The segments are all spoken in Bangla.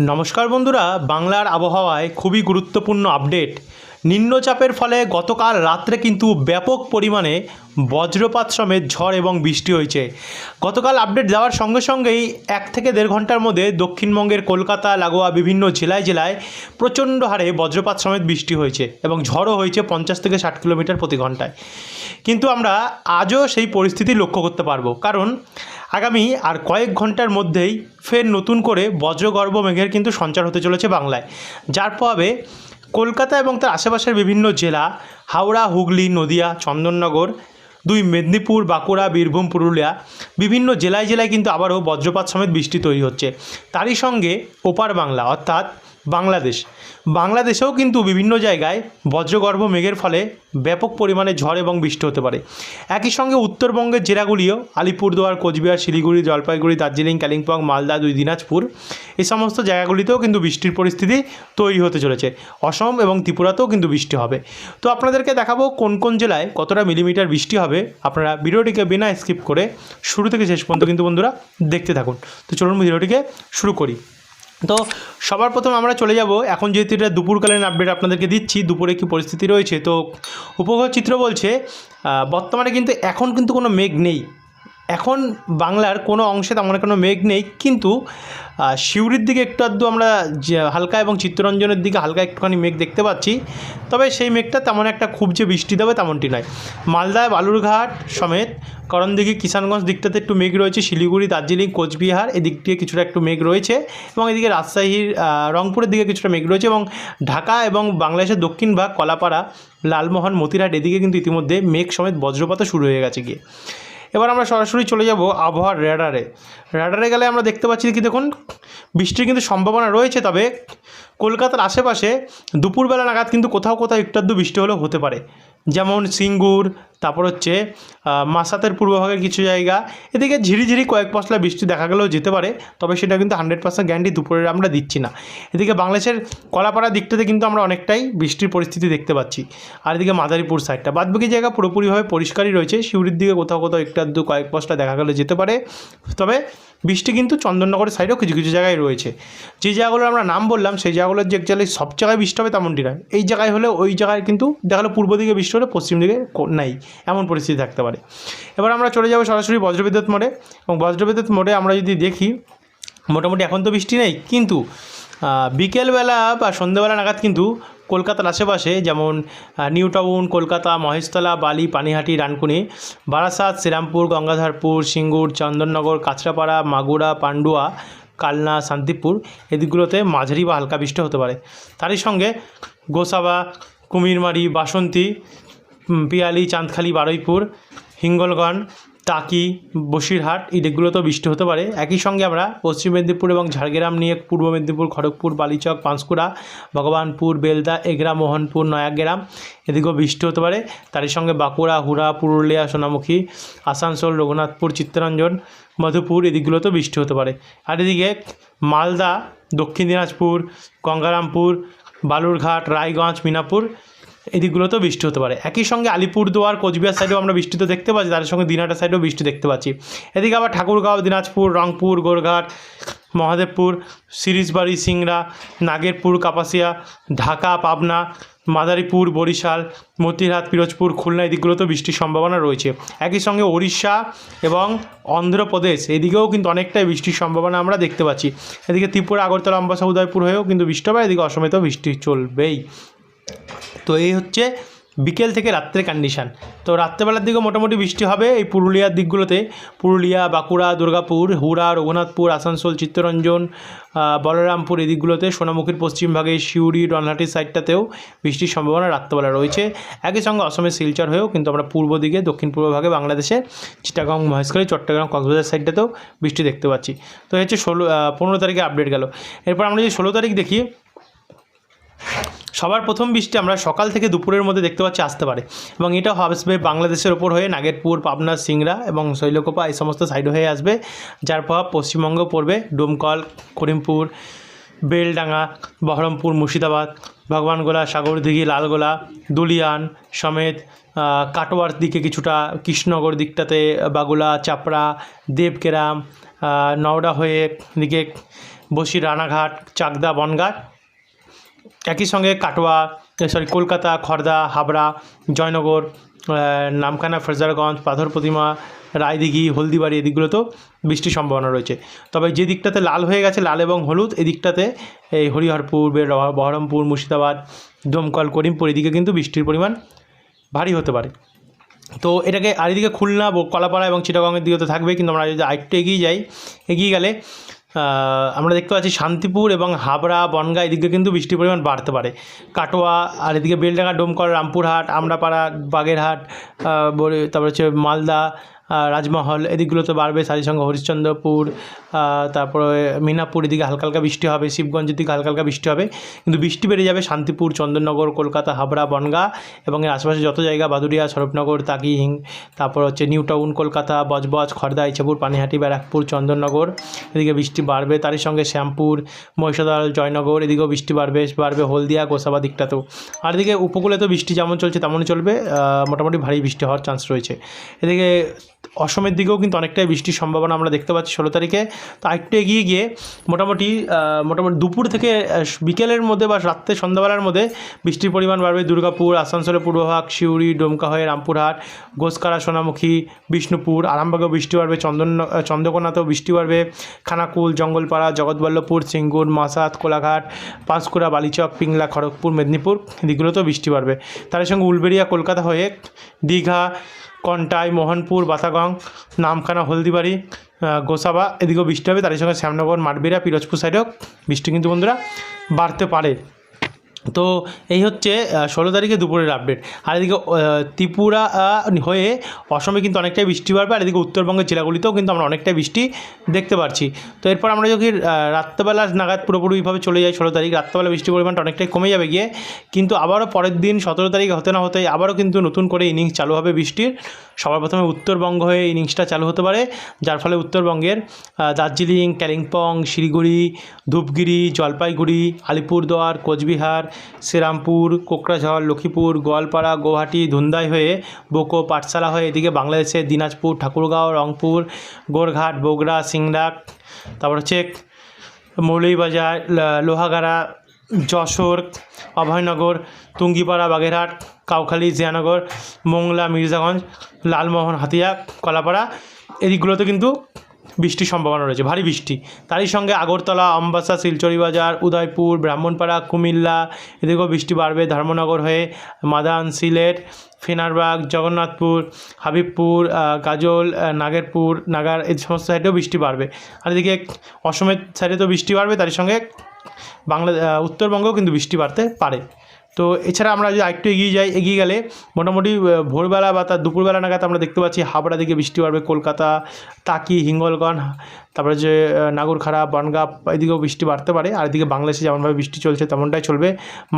নমস্কার বন্ধুরা, বাংলার আবহাওয়ায় খুবই গুরুত্বপূর্ণ আপডেট। নিম্নচাপের ফলে গতকাল রাত্রে কিন্তু ব্যাপক পরিমাণে বজ্রপাত সমেত ঝড় এবং বৃষ্টি হয়েছে। গতকাল আপডেট দেওয়ার সঙ্গে সঙ্গেই এক থেকে দেড় ঘণ্টার মধ্যে দক্ষিণবঙ্গের কলকাতা, লাগোয়া, বিভিন্ন জেলায় জেলায় প্রচণ্ড হারে বজ্রপাত সমেত বৃষ্টি হয়েছে এবং ঝড়ও হয়েছে পঞ্চাশ থেকে ষাট কিলোমিটার প্রতি ঘন্টায়। কিন্তু আমরা আজও সেই পরিস্থিতি লক্ষ্য করতে পারব। কারণ আগামী আর কয়েক ঘণ্টার মধ্যেই ফের নতুন করে বজ্রগর্ভ মেঘের কিন্তু সঞ্চার হতে চলেছে বাংলায়। যার প্রভাবে কলকাতা এবং তার আশেপাশের বিভিন্ন জেলা হাওড়া, হুগলি, নদিয়া, চন্দননগর, দুই মেদিনীপুর, বাঁকুড়া, বীরভূম, পুরুলিয়া বিভিন্ন জেলায় জেলায় কিন্তু আবারও বজ্রপাত সমেত বৃষ্টি তৈরি হচ্ছে। তারই সঙ্গে ওপার বাংলা, অর্থাৎ বাংলাদেশ। বাংলাদেশেও কিন্তু বিভিন্ন জায়গায় বজ্রগর্ভ মেঘের ফলে ব্যাপক পরিমাণে ঝড় এবং বৃষ্টি হতে পারে। একই সঙ্গে উত্তরবঙ্গের জেলাগুলিও আলিপুরদুয়ার, কোচবিহার, শিলিগুড়ি, জলপাইগুড়ি, দার্জিলিং, কালিম্পং, মালদা, দুই দিনাজপুর এই সমস্ত জায়গাগুলিতেও কিন্তু বৃষ্টির পরিস্থিতি তৈরি হতে চলেছে। অসম এবং ত্রিপুরাতেও কিন্তু বৃষ্টি হবে। তো আপনাদেরকে দেখাবো কোন কোন জেলায় কতটা মিলিমিটার বৃষ্টি হবে। আপনারা ভিডিওটিকে বিনা স্কিপ করে শুরু থেকে শেষ পর্যন্ত কিন্তু বন্ধুরা দেখতে থাকুন। তো চলুন ভিডিওটিকে শুরু করি। তো সবার প্রথম আমরা চলে যাব। এখন যেহেতু এটা দুপুরকালীন আপডেট আপনাদেরকে দিচ্ছি, দুপুরে কি পরিস্থিতি রয়েছে, তো উপগ্রহ চিত্র বলছে বর্তমানে কিন্তু এখন কিন্তু কোনো মেঘ নেই। এখন বাংলার কোনো অংশে তেমন কোনো মেঘ নেই, কিন্তু সিউড়ির দিকে একটু আধটু আমরা হালকা এবং চিত্তরঞ্জনের দিকে হালকা একটুখানি মেঘ দেখতে পাচ্ছি, তবে সেই মেঘটা তেমন একটা খুব যে বৃষ্টি দেবে তেমনটি নয়। মালদায় বালুরঘাট সমেত, করণদিঘি, কিষানগঞ্জ দিকটাতে একটু মেঘ রয়েছে, শিলিগুড়ি, দার্জিলিং, কোচবিহার, এদিক দিয়ে কিছুটা একটু মেঘ রয়েছে এবং এদিকে রাজশাহীর রংপুরের দিকে কিছুটা মেঘ রয়েছে এবং ঢাকা এবং বাংলাদেশের দক্ষিণ ভাগ, কলাপাড়া, লালমোহন, মতিরহাট এদিকে কিন্তু ইতিমধ্যে মেঘ সমেত বজ্রপাতও শুরু হয়ে গেছে গিয়ে। এবার আমরা সরাসরি চলে যাব আবহাওয়ার র্যাডারে র্যাডারে গেলে আমরা দেখতে পাচ্ছি কি দেখুন? বৃষ্টির কিন্তু সম্ভাবনা রয়েছে, তবে কলকাতার আশেপাশে দুপুরবেলা নাগাদ কিন্তু কোথাও কোথাও একটু বৃষ্টি হলেও হতে পারে। যেমন সিঙ্গুর তারপর হচ্ছে মাসাতের পূর্বভাগের কিছু জায়গা, এদিকে ঝিরিঝিরি কয়েক পশলা বৃষ্টি দেখা গেলেও যেতে পারে, তবে সেটা কিন্তু হান্ড্রেড পার্সেন্ট গ্যারান্টি দুপুরে আমরা দিচ্ছি না। এদিকে বাংলাদেশের কলাপাড়া দিকটাতে কিন্তু আমরা অনেকটাই বৃষ্টির পরিস্থিতি দেখতে পাচ্ছি। আর এদিকে মাদারীপুর সাইডটা বাদবাকি জায়গা পুরোপুরিভাবে পরিষ্কারই রয়েছে, শিউরির দিকে কোথাও কোথাও একটু আধটু কয়েক পশলা দেখা গেলে যেতে পারে, তবে বৃষ্টি কিন্তু চন্দননগরের সাইডেও কিছু কিছু জায়গায় রয়েছে। যে জায়গাগুলোর আমরা নাম বললাম, সেই জায়গাগুলোর যে জায়গায় সব জায়গায় বৃষ্টি হবে তেমনটি নয়। এই জায়গায় হলে ওই জায়গায় কিন্তু দেখা গেলো পূর্ব দিকে বৃষ্টি হলে পশ্চিম দিকে নাই। এমন পরিস্থিতি থাকতে পারে। এবার আমরা চলে যাব সরাসরি বজ্রবিদ্যুৎ মোড়ে এবং বজ্রবিদ্যুৎ মোড়ে আমরা যদি দেখি, মোটামুটি এখন তো বৃষ্টি নেই, কিন্তু বিকেলবেলা বা সন্ধ্যেবেলা নাগাদ কিন্তু কলকাতার আশেপাশে যেমন নিউ টাউন কলকাতা, মহেশতলা, বালি, পানিহাটি, রানকুনি, বারাসাত, শ্রীরামপুর, গঙ্গাধরপুর, সিঙ্গুর, চন্দননগর, কাঁচরাপাড়া, মাগুরা, পান্ডুয়া, কালনা, শান্তিপুর এদিকগুলোতে মাঝারি বা হালকা বৃষ্টি হতে পারে। তারই সঙ্গে গোসাবা, কুমিরমারি, বাসন্তী পিয়ালি, চাঁদখালি, বারুইপুর, হিঙ্গলগঞ্জ, টাকি, বসিরহাট দিকগুলোতেও বৃষ্টি হতে পারে। একই সঙ্গে আমরা পশ্চিম মেদিনীপুর এবং ঝাড়গ্রাম নিয়ে পূর্ব মেদিনীপুর, খড়গপুর, বালিচক, পাঁশকুড়া, ভগবানপুর, বেলদা, এগরা, মোহনপুর, নয়াগ্রাম, এদিকেও বৃষ্টি হতে পারে। তারই সঙ্গে বাঁকুড়া, হুড়া, পুরুলিয়া, সোনামুখী, আসানসোল, রঘুনাথপুর, চিত্তরঞ্জন, মধুপুর এদিকগুলোতেও বৃষ্টি হতে পারে। আর এদিকে মালদা, দক্ষিণ দিনাজপুর, গঙ্গারামপুর, বালুরঘাট, রায়গঞ্জ, মিনাপুর এদিকগুলোতেও বৃষ্টি হতে পারে। একই সঙ্গে আলিপুরদুয়ার, কোচবিহার সাইডেও আমরা বৃষ্টি তো দেখতে পাচ্ছি, তার সঙ্গে দিনহাটা সাইডেও বৃষ্টি দেখতে পাচ্ছি। এদিকে আবার ঠাকুরগাঁও, দিনাজপুর, রংপুর, গোরঘাট, মহাদেবপুর, সিরিজবাড়ি, সিংড়া, নাগেরপুর, কাপাসিয়া, ঢাকা, পাবনা, মাদারীপুর, বরিশাল, মতিরহাট, পিরোজপুর, খুলনা, এদিকগুলোতেও বৃষ্টির সম্ভাবনা রয়েছে। একই সঙ্গে ওড়িশা এবং অন্ধ্রপ্রদেশ, এদিকেও কিন্তু অনেকটাই বৃষ্টির সম্ভাবনা আমরা দেখতে পাচ্ছি। এদিকে ত্রিপুরা, আগরতলা, অম্বাসা, উদয়পুর হয়েও কিন্তু বৃষ্টি হবে, এদিকে অসমেতেও বৃষ্টি চলবেই। তো এই হচ্ছে বিকেল থেকে রাত্রে কন্ডিশান তো রাত্রেবেলার দিকেও মোটামুটি বৃষ্টি হবে এই পুরুলিয়ার দিকগুলোতে। পুরুলিয়া, বাঁকুড়া, দুর্গাপুর, হুড়া, রঘুনাথপুর, আসানসোল, চিত্তরঞ্জন বলরামপুর এই দিকগুলোতে, সোনামুখীর পশ্চিম ভাগে শিউড়ি রনহাটির সাইডটাতেও বৃষ্টির সম্ভাবনা রাত্রেবেলা রয়েছে। একই সঙ্গে অসমের শিলচর হয়েও কিন্তু আমরা পূর্ব দিকে দক্ষিণ পূর্ব ভাগে বাংলাদেশে, চিটাগাং, মহেশখালী, চট্টগ্রাম, কক্সবাজার সাইডটাতেও বৃষ্টি দেখতে পাচ্ছি। তো হচ্ছে ষোলো পনেরো তারিখে আপডেট গেল। এরপর আমরা যদি ষোলো তারিখ দেখি সবার প্রথম বৃষ্টি আমরা সকাল থেকে দুপুরের মধ্যে দেখতে পাচ্ছি আসতে পারে। এবং এটা আসবে বাংলাদেশের ওপর হয়ে নাগেরপুর, পাবনা, সিংড়া এবং শৈলকোপা এই সমস্ত সাইড হয়ে আসবে। যার প্রভাব পশ্চিমবঙ্গ পড়বে। ডোমকল, করিমপুর, বেলডাঙ্গা, বহরমপুর, মুর্শিদাবাদ, ভগবানগোলা, সাগরদিঘি, লালগোলা, দুলিয়ান, সমেত কাটোয়ার দিকে কিছুটা কৃষ্ণনগর দিকটাতে, বাগুলা, চাপড়া দেবকেরাম নওড়া হয়ে দিকে বসি রানাঘাট, চাকদা, বনগাঁ একই সঙ্গে কাটোয়া সরি কলকাতা খড়দা হাবড়া, জয়নগর নামখানা, ফ্রেজারগঞ্জ, পাথর প্রতিমা, রায়দিঘি, হলদিবাড়ি এদিকগুলোতেও বৃষ্টির সম্ভাবনা রয়েছে। তবে যে দিকটাতে লাল হয়ে গেছে, লাল এবং হলুদ, এদিকটাতে এই হরিহরপুর বহরমপুর, মুর্শিদাবাদ, দমকল, করিমপুর, এদিকে কিন্তু বৃষ্টির পরিমাণ ভারী হতে পারে। তো এটাকে আর এদিকে খুলনা, কলাপাড়া এবং চিটাগংয়ের দিকে তো থাকবে, কিন্তু আমরা যদি আরেকটু এগিয়ে যাই, এগিয়ে গেলে আমরা দেখতে পাচ্ছি শান্তিপুর এবং হাবড়া, বনগাঁ এদিকে কিন্তু বৃষ্টির পরিমাণ বাড়তে পারে। কাটোয়া, আর এদিকে বেলডাঙ্গা ডোমকর রামপুরহাট আমরাপাড়া বাগেরহাট তারপর হচ্ছে মালদা রাজমহল, এদিকগুলোতে বাড়বে সারিসংঘ, হরিশ্চন্দ্রপুর তারপরে মিনাপুর এদিকে হালকা হালকা বৃষ্টি হবে শিবগঞ্জের দিকে হালকা হালকা বৃষ্টি হবে। কিন্তু বৃষ্টি বেড়ে যাবে শান্তিপুর, চন্দননগর, কলকাতা, হাবড়া, বনগাঁ এবং এর আশেপাশে যত জায়গা, বাদুড়িয়া সরবনগর তাকি হিং তারপর হচ্ছে নিউ টাউন, কলকাতা, বজবজ, খর্দা ইছাপুর পানিহাটি, ব্যারাকপুর, চন্দননগর এদিকে বৃষ্টি বাড়বে। তারই সঙ্গে শ্যামপুর, মহিষাদল, জয়নগর এদিকেও বৃষ্টি বাড়বে বাড়বে হলদিয়া, গোসাবা দিকটাতেও। আর এদিকে উপকূলে তো বৃষ্টি যেমন চলছে তেমনই চলবে মোটামুটি ভারী বৃষ্টি হওয়ার চান্স রয়েছে। এদিকে অসমের দিকেও কিন্তু অনেকটাই বৃষ্টির সম্ভাবনা আমরা দেখতে পাচ্ছি ষোলো তারিখে। তো আরেকটু এগিয়ে গিয়ে মোটামুটি মোটামুটি দুপুর থেকে বিকেলের মধ্যে বা রাত্রে সন্ধ্যাবেলার মধ্যে বৃষ্টির পরিমাণ বাড়বে। দুর্গাপুর আসানসোলের পূর্বভাগ সিউড়ি ডোমকা হয়ে রামপুরহাট, গোসকারা, সোনামুখী, বিষ্ণুপুর, আরামবাগেও বৃষ্টি বাড়বে, চন্দন, চন্দ্রকোনাতেও বৃষ্টি বাড়বে। খানাকুল, জঙ্গলপাড়া, জগৎবল্লভপুর, সিঙ্গুর, মাসাত, কোলাঘাট, পাঁশকুড়া, বালিচক, পিংলা, খড়গপুর, মেদিনীপুর এদিকগুলোতেও বৃষ্টি বাড়বে। তার সঙ্গে উলবেড়িয়া, কলকাতা হয়ে দীঘা, কন্টাই, মোহনপুর, বাতাগং, নামখানা, হলদিবাড়ি গোসাবা, এদিকেও বৃষ্টি হবে তার সঙ্গে শ্যামনগর মাঠবিরা পিরোজপুর সাইডেও বৃষ্টি কিন্তু বন্ধুরা বাড়তে পারে। তো এই হচ্ছে ষোলো তারিখে দুপুরের আপডেট আর এদিকে ত্রিপুরা হয়ে অসমে কিন্তু অনেকটাই বৃষ্টি বাড়বে, আর এদিকে উত্তরবঙ্গের জেলাগুলিতেও কিন্তু আমরা অনেকটাই বৃষ্টি দেখতে পাচ্ছি তো এরপর আমরা যদি রাত্রেবেলা নাগাদ পুরোপুরিভাবে চলে যাই ষোলো তারিখ, রাত্রেবেলা বৃষ্টির পরিমাণটা অনেকটাই কমে যাবে গিয়ে, কিন্তু আবারও পরের দিন সতেরো তারিখ হতে না হতেই আবারও কিন্তু নতুন করে ইনিংস চালু হবে বৃষ্টির। সবার প্রথমে উত্তরবঙ্গ হয়ে ইনিংসটা চালু হতে পারে, যার ফলে উত্তরবঙ্গের দার্জিলিং, কালিম্পং, শিলিগুড়ি, ধূপগিরি, জলপাইগুড়ি, আলিপুরদুয়ার, কোচবিহার শ্রীরামপুর, কোকরাঝড়, লক্ষ্মীপুর, গোয়ালপাড়া গুয়াহাটি ধুন্দাই হয়ে বোকো পাঠশালা হয়ে এদিকে বাংলাদেশের দিনাজপুর, ঠাকুরগাঁও, রংপুর, গোরঘাট, বগুড়া, সিংড়া, তারপর হচ্ছে মৌলভীবাজার লোহাগাড়া, যশোর, অভয়নগর, তুঙ্গিপাড়া, বাগেরহাট, কাউখালী, জিয়ানগর, মোংলা, মির্জাগঞ্জ, লালমোহন, হাতিয়া, কলাপাড়া, এদিকগুলোতে কিন্তু বৃষ্টির সম্ভাবনা রয়েছে, ভারী বৃষ্টি। তারই সঙ্গে আগরতলা আমবাসা শিলচরি বাজার উদয়পুর, ব্রাহ্মণপাড়া, কুমিল্লা, এদিকেও বৃষ্টি বাড়বে ধর্মনগর হয়ে, মাদান, সিলেট, ফেনারবাগ, জগন্নাথপুর, হাবিবপুর গাজল নাগেরপুর, নাগার, এই সমস্ত সাইডেও বৃষ্টি বাড়বে। আর এদিকে অসমের সাইডে তো বৃষ্টি বাড়বে, তারই সঙ্গে বাংলা উত্তরবঙ্গেও কিন্তু বৃষ্টি বাড়তে পারে। তো এছাড়া আমরা যদি আরেকটু এগিয়ে যাই, এগিয়ে গেলে মোটামুটি ভোরবেলা বা তার দুপুরবেলা নাগাদ আমরা দেখতে পাচ্ছি হাবড়া দিকে বৃষ্টি বাড়বে, কলকাতা, তাকি, হিঙ্গলগঞ্জ, তারপরে যে নাগরখাড়া, বনগাঁ, এদিকেও বৃষ্টি বাড়তে পারে। আর এদিকে বাংলাদেশে যেমনভাবে বৃষ্টি চলছে, তেমনটাই চলবে।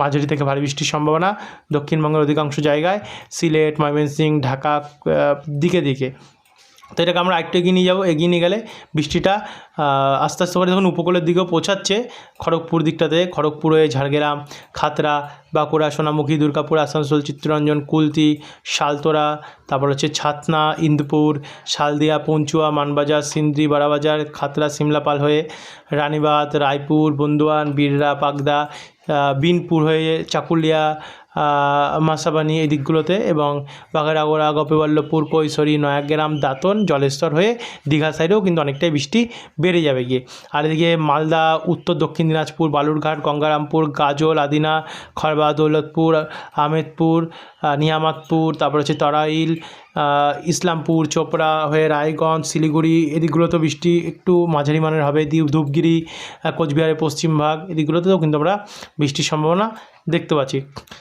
মাঝারি থেকে ভারী বৃষ্টির সম্ভাবনা দক্ষিণবঙ্গের অধিকাংশ জায়গায়। সিলেট, ময়মনসিংহ, ঢাকা দিকে দিকে। তো এটাকে আমরা আরেকটু এগিয়ে নিয়ে যাব, এগিয়ে নিয়ে গেলে বৃষ্টিটা আস্তে আস্তে করে যখন উপকূলের দিকেও পৌঁছাচ্ছে। খড়গপুর দিকটাতে, খড়গপুর হয়ে ঝাড়গ্রাম খাতড়া বাঁকুড়া, সোনামুখী, দুর্গাপুর, আসানসোল, চিত্তরঞ্জন, কুলতি, শালতোরা, তারপর হচ্ছে ছাতনা, ইন্দুপুর, শালদিয়া, পঞ্চুয়া, মানবাজার, সিন্দ্রি, বারাবাজার খাতড়া সিমলাপাল হয়ে রানীবাঁধ, রায়পুর বন্দুয়ান বিড়রা, পাগদা বিনপুর হয়ে চাকুলিয়া মাসাবানি এই দিকগুলোতে এবং বাঘারাগোড়া গোপীবল্লভপুর, কৈশোরী, নয়াগ্রাম, দাঁতন, জলেশ্বর হয়ে দীঘা সাইডেও কিন্তু অনেকটাই বৃষ্টি বেড়ে যাবে গিয়ে। আর এদিকে মালদা, উত্তর, দক্ষিণ দিনাজপুর, বালুরঘাট, গঙ্গারামপুর, গাজল, আদিনা খরবা দৌলতপুর আহমেদপুর নিয়ামাতপুর, তারপর হচ্ছে তরাইল ইসলামপুর, চোপড়া হয়ে রায়গঞ্জ, শিলিগুড়ি, এদিকগুলোতেও বৃষ্টি একটু মাঝারি মানের হবে। ধূপগিরি কোচবিহারের পশ্চিমভাগ এদিকগুলোতেও কিন্তু আমরা বৃষ্টির সম্ভাবনা দেখতে পাচ্ছি।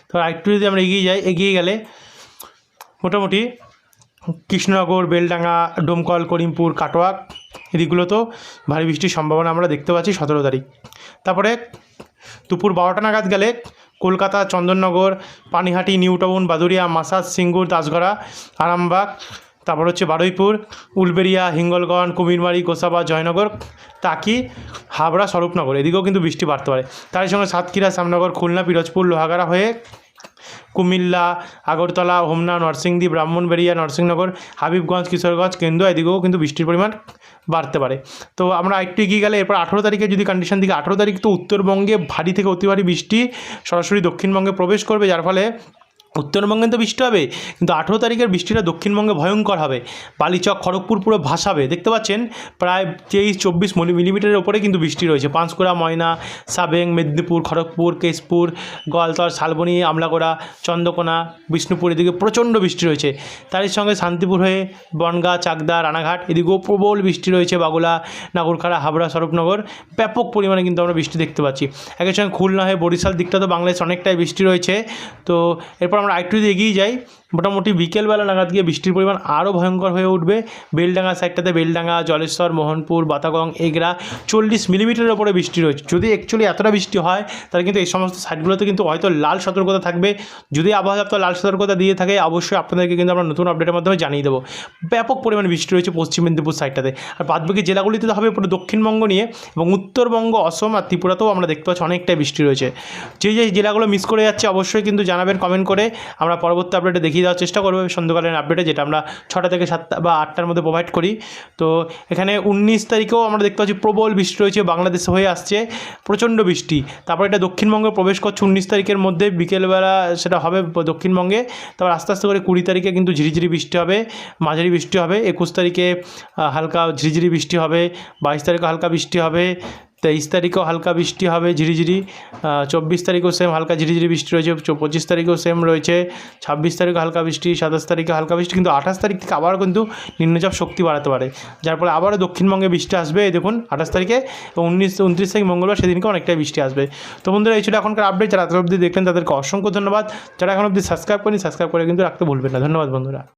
তো আরেকটু যদি আমরা এগিয়ে যাই, এগিয়ে গেলে মোটামুটি কৃষ্ণনগর, বেলডাঙ্গা, ডোমকল, করিমপুর কাটোয়া এদিকগুলোতেও ভারী বৃষ্টির সম্ভাবনা আমরা দেখতে পাচ্ছি সতেরো তারিখ। তারপরে দুপুর বারোটা নাগাদ গেলে কলকাতা, চন্দননগর, পানিহাটি নিউ টাউন বাদুরিয়া মাসাজ, সিঙ্গুর, দাসগড়া, আরামবাগ, তারপর হচ্ছে বারুইপুর, উলবেড়িয়া, হিঙ্গলগঞ্জ, কুমিরমারি, গোসাবা, জয়নগর তাকি হাবড়া, স্বরূপনগর। এদিকেও কিন্তু বৃষ্টি বাড়তে পারে। তার সঙ্গে সাতক্ষীরা, শ্যামনগর, খুলনা, পিরোজপুর, লোহাগাড়া হয়ে কুমিল্লা, আগরতলা, হোমনা, নরসিংদী, ব্রাহ্মণবাড়িয়া নরসিংনগর হাবিবগঞ্জ, কিশোরগঞ্জ কেন্দ্র এদিকেও কিন্তু বৃষ্টির পরিমাণ বাড়তে পারে। তো আমরা একটু এগিয়ে গেলে এরপর আঠেরো তারিখে যদি কন্ডিশন দিকে আঠেরো তারিখ তো উত্তরবঙ্গে ভারী থেকে অতি ভারী বৃষ্টি সরাসরি দক্ষিণবঙ্গে প্রবেশ করবে, যার ফলে উত্তরবঙ্গে তো বৃষ্টি হবে, কিন্তু আঠেরো তারিখের বৃষ্টিটা দক্ষিণবঙ্গে ভয়ঙ্কর হবে। বালিচক, খড়গপুর পুরো ভাসাবে। দেখতে পাচ্ছেন, প্রায় তেইশ, চব্বিশ মিলিমিটারের ওপরে কিন্তু বৃষ্টি রয়েছে। পাঁশকুড়া, ময়না, সাবেং, মেদিনীপুর, খড়গপুর, কেশপুর, গোয়ালতর, শালবনি আমলাগোড়া চন্দ্রকোনা, বিষ্ণুপুর এদিকে প্রচণ্ড বৃষ্টি রয়েছে। তারই সঙ্গে শান্তিপুর হয়ে বনগাঁ, চাকদা, রানাঘাট, এদিকেও প্রবল বৃষ্টি রয়েছে। বাগুলা, নাগরখাড়া, হাবড়া, স্বরূপনগর, ব্যাপক পরিমাণে কিন্তু আমরা বৃষ্টি দেখতে পাচ্ছি। একই সঙ্গে খুলনা হয়ে বরিশাল দিকটা তো বাংলাদেশ অনেকটাই বৃষ্টি রয়েছে। তো এরপর আমরা আরেকটু এগিয়ে যাই মোটামুটি বিকেলবেলা নাগাদ গিয়ে বৃষ্টির পরিমাণ আরও ভয়ঙ্কর হয়ে উঠবে। বেলডাঙ্গা সাইডটাতে বেলডাঙ্গা, জলেশ্বর, মোহনপুর, বাতাগং, এগরা চল্লিশ মিলিমিটারের ওপরে বৃষ্টি রয়েছে। যদি অ্যাকচুয়ালি এতটা বৃষ্টি হয়, তাহলে কিন্তু এই সমস্ত সাইডগুলোতে কিন্তু হয়তো লাল সতর্কতা থাকবে। যদি আবহাওয়া দপ্তর লাল সতর্কতা দিয়ে থাকে, অবশ্যই আপনাদেরকে কিন্তু আমরা নতুন আপডেটের মাধ্যমে জানিয়ে দেবো। ব্যাপক পরিমাণে বৃষ্টি রয়েছে পশ্চিম মেদিনীপুর সাইডটাতে। আর বাদবাকি জেলাগুলিতে তো হবে পুরো দক্ষিণবঙ্গ নিয়ে এবং উত্তরবঙ্গ, অসম আর ত্রিপুরাতেও আমরা দেখতে পাচ্ছি অনেকটাই বৃষ্টি রয়েছে। যে যে জেলাগুলো মিস করে যাচ্ছে, অবশ্যই কিন্তু জানাবেন কমেন্ট করে। আমরা পরবর্তী আপডেটে দেখিয়ে দেওয়ার চেষ্টা করব সন্ধ্যাকালীন আপডেটে যেটা আমরা ছটা থেকে সাতটা বা আটটার মধ্যে প্রোভাইড করি। তো এখানে উনিশ তারিখেও আমরা দেখতে পাচ্ছি প্রবল বৃষ্টি রয়েছে, বাংলাদেশ হয়ে আসছে, প্রচণ্ড বৃষ্টি। তারপর এটা দক্ষিণবঙ্গে প্রবেশ করছে, উনিশ তারিখের মধ্যে, বিকেলবেলা সেটা হবে দক্ষিণবঙ্গে। তারপর আস্তে আস্তে করে কুড়ি তারিখে কিন্তু ঝিরিঝিরি বৃষ্টি হবে, মাঝারি বৃষ্টি হবে। একুশ তারিখে হালকা ঝিরিঝিরি বৃষ্টি হবে, বাইশ তারিখে হালকা বৃষ্টি হবে। তেইশ তারিখেও হালকা বৃষ্টি হবে, ঝিরিঝিরি। চব্বিশ তারিখেও সেম হালকা ঝিরিঝিরি বৃষ্টি রয়েছে, পঁচিশ তারিখেও সেম রয়েছে, ছাব্বিশ তারিখে হালকা বৃষ্টি, সাতাশ তারিখে হালকা বৃষ্টি, কিন্তু আঠাশ তারিখ থেকে আবার কিন্তু নিম্নচাপ শক্তি বাড়াতে পারে। যার ফলে আবারও দক্ষিণবঙ্গে বৃষ্টি আসবে, এই দেখুন, আঠাশ তারিখে এবং উনিশ, উনত্রিশ তারিখ মঙ্গলবার সেদিনকে অনেকটাই বৃষ্টি আসবে। তো বন্ধুরা, এই ছিল এখনকার আপডেট যারা এত অবধি দেখলেন তাদেরকে অসংখ্য ধন্যবাদ। যারা এখন অবধি সাবস্ক্রাইব করেনি সাবস্ক্রাইব করে কিন্তু রাখতে ভুলবেন না। ধন্যবাদ বন্ধুরা।